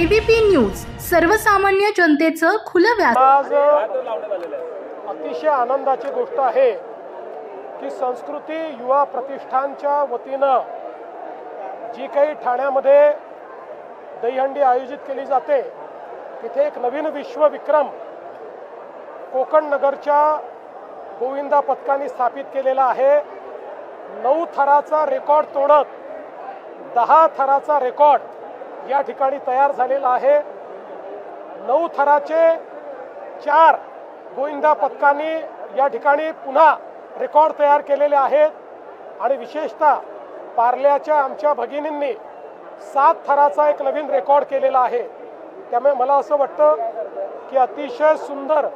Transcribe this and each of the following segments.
ABP news सर्वसामान्य जनतेचं खुलं व्यास आज अतिशय आनंदाची गोष्ट आहे की संस्कृती युवा प्रतिष्ठानच्या वतीनं जी काही ठाण्यामध्ये दहीहंडी आयोजित केली जाते तिथे एक नवीन विश्वविक्रम कोकण नगरच्या गोविंदा पथकाने स्थापित केलेला आहे. नऊ थराचा रेकॉर्ड तोडत दहा थराचा रेकॉर्ड या ठिकाणी तयार झालेला आहे. नऊ थराचे चार गोविंदा पथकांनी या ठिकाणी पुन्हा रेकॉर्ड तयार केलेले आहेत. आणि विशेषतः पार्ल्याच्या आमच्या भगिनींनी सात थराचा एक नवीन रेकॉर्ड केलेला आहे. त्यामुळे मला असं वाटतं की अतिशय सुंदर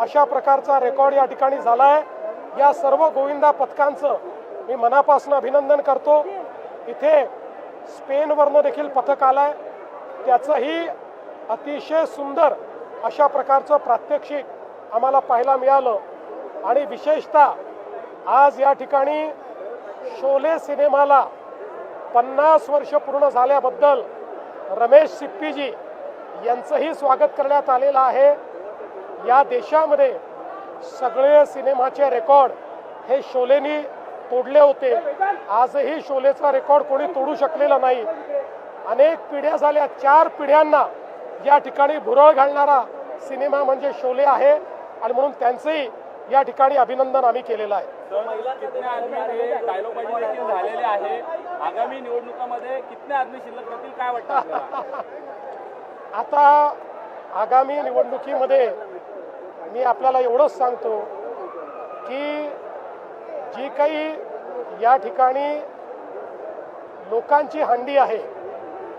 अशा प्रकारचा रेकॉर्ड या ठिकाणी झाला आहे या सर्व गोविंदा पथकांचं मी मनापासून अभिनंदन करतो. इथे स्पेनवरनं देखील पथक आलं आहे त्याचंही अतिशय सुंदर अशा प्रकारचं प्रात्यक्षिक आम्हाला पाहायला मिळालं. आणि विशेषतः आज या ठिकाणी शोले सिनेमाला पन्नास वर्ष पूर्ण झाल्याबद्दल रमेश सिप्पीजी यांचंही स्वागत करण्यात आलेलं आहे. या देशामध्ये सगळे सिनेमाचे रेकॉर्ड हे शोलेनी तोडले होते. आजही शोलेचा रेकॉर्ड कोणी तोडू शकलेला नाही. अनेक पिढ्या झाल्या. चार पिढ्यांना या ठिकाणी भुरळ घालणारा सिनेमा म्हणजे शोले आहे. आणि म्हणून त्यांचंही या ठिकाणी अभिनंदन आम्ही केलेलं आहे. कितने आदमी थे डायलॉग बाजी देखील झालेले आहे. आगामी निवडणुकामध्ये कितने आदमी शिल्लक राहतील काय वाटतं आपल्याला? आता आगामी निवडणुकीमध्ये मी आपल्याला एवढंच सांगतो की जी काही या ठिकाणी लोकांची हंडी आहे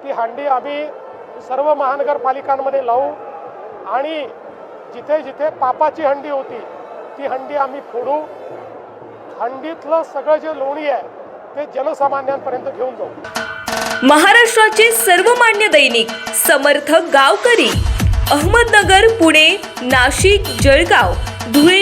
ती हंडी आम्ही सर्व महानगरपालिकांमध्ये लावू आणि जिथे जिथे पापाची हंडी होती ती हंडी आम्ही फोडू. हंडीतलं सगळं जे लोणी आहे ते जनसामान्यांपर्यंत घेऊन जाऊ. महाराष्ट्राचे सर्वमान्य दैनिक समर्थक गावकरी अहमदनगर पुणे नाशिक जळगाव धुळे